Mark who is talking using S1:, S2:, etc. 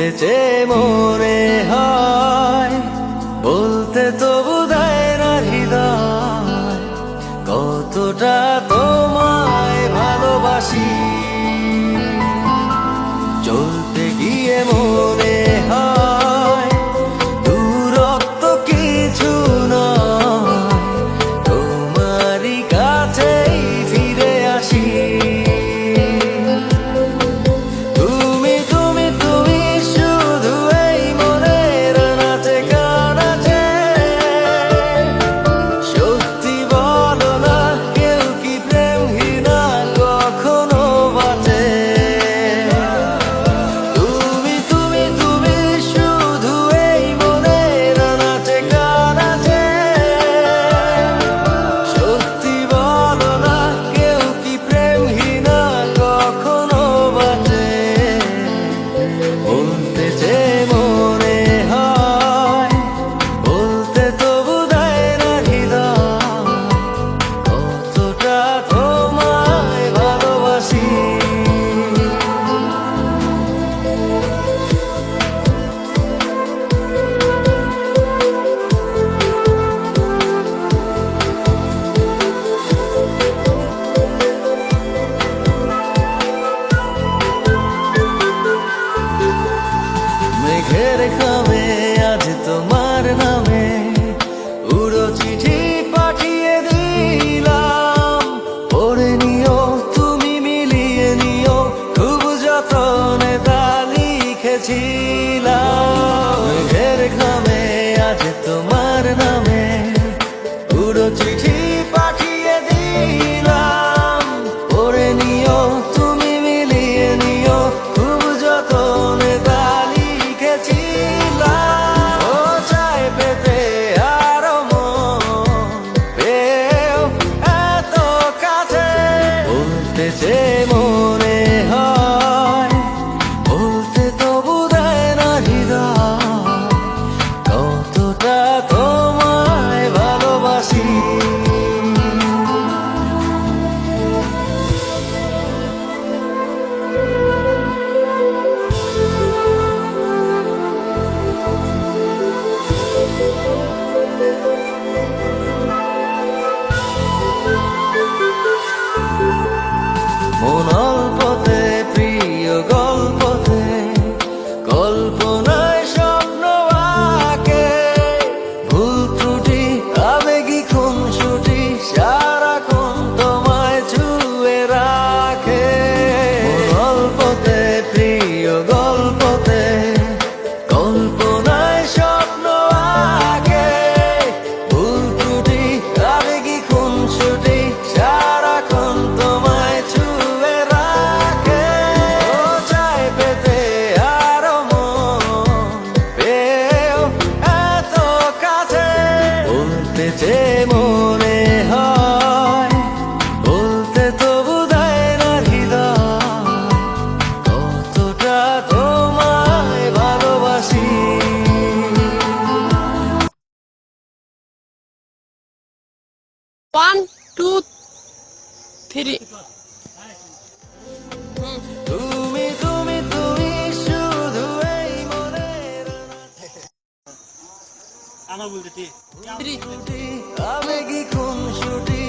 S1: মরতে চেয়ে মনে হয়। Yere se
S2: one two three.
S1: তুমি তুমি তুমি শুধু এই আমি কি কোন ছুটি